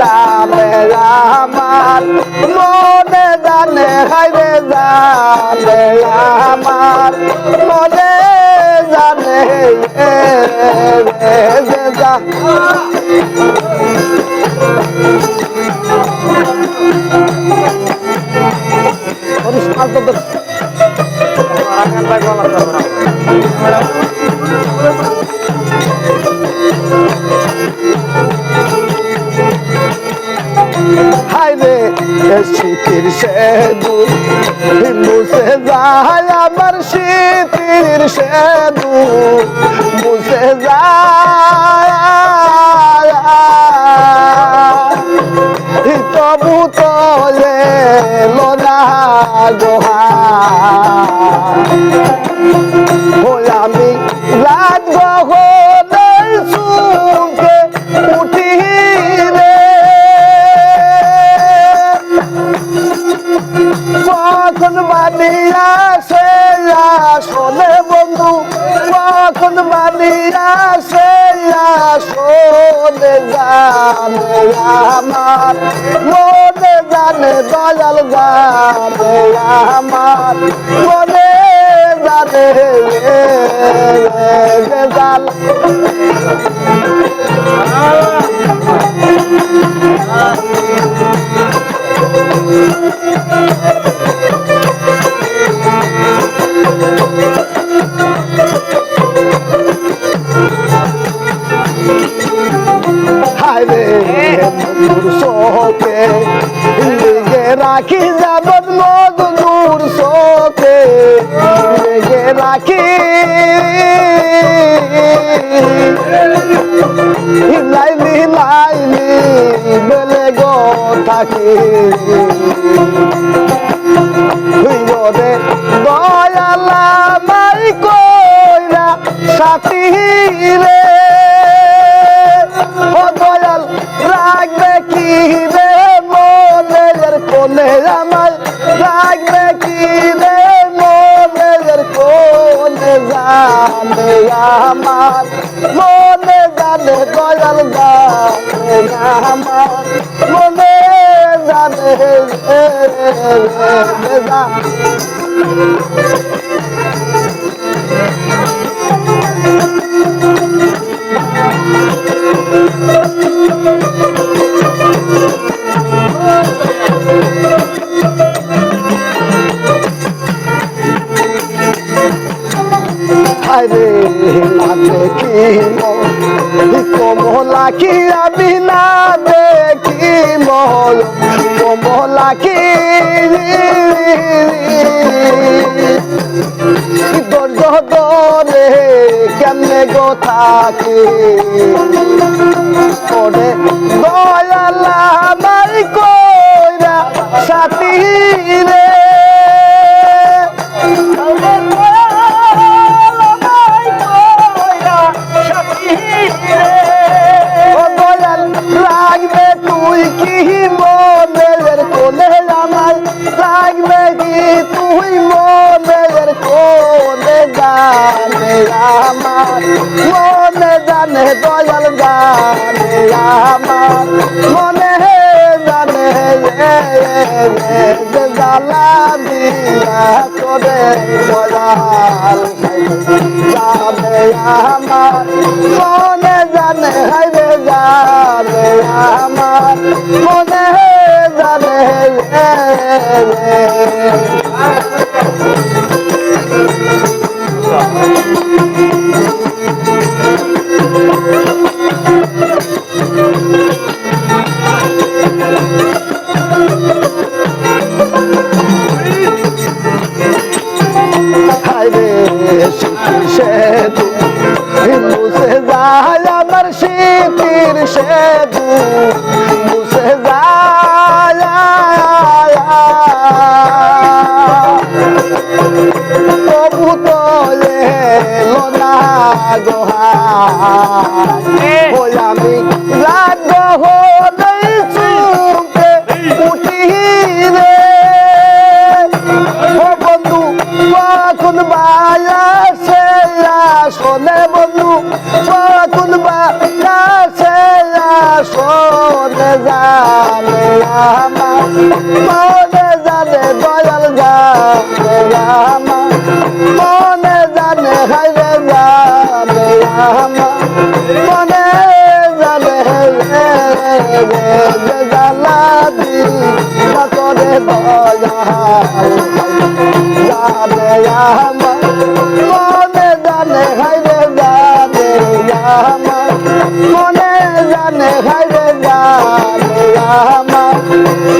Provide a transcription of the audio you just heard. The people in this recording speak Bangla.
জানে আমার মনে জানে হাইরে জানে আমার মনে জানে পরিষ্কার হাইরে শীতের সেদু মুছে যায় আমার শীতের সেদু মুছে যায়। তবু তো লোনা গোহা বানিয়া সে আসলে বন্ধু কখন বানিয়া সে আসলে জানে আমার মনে জানে দয়াল জানে আমার মনে জানে জাল মধুর শোকে। লেগে রাখি যাবন মধুর শোকে। লেগে রাখি। লাইলি লাইলি থাকি। দয়ালা আমার রাখবে কি রে মনের কোলে জানে আমার, মনে জানে দয়াল জানে আমার, মনে জানে জানে কমলা কি আমি না দেখি মল কমলা কি দরে কেমনে গো থাকি? ওরে দয়ালা মাই কইরা সাথী রে। জ্বালা দিয়া করে দয়াল জানে আমার মনে জানে হাইরে জানে আমার মনে জানে হাইরে সেতু মুছে যায়। তবু তো এলো না গোহা মনে জানে আমার মনে জানে দয়াল জানে আমার মনে জানে হাইরে জানে আমার মনে জানে যে জ্বালা দি করে দয়াল জানে আমার মনে জানে হাইরে জানে আমার মনে জানে হাইরে জানে আমার।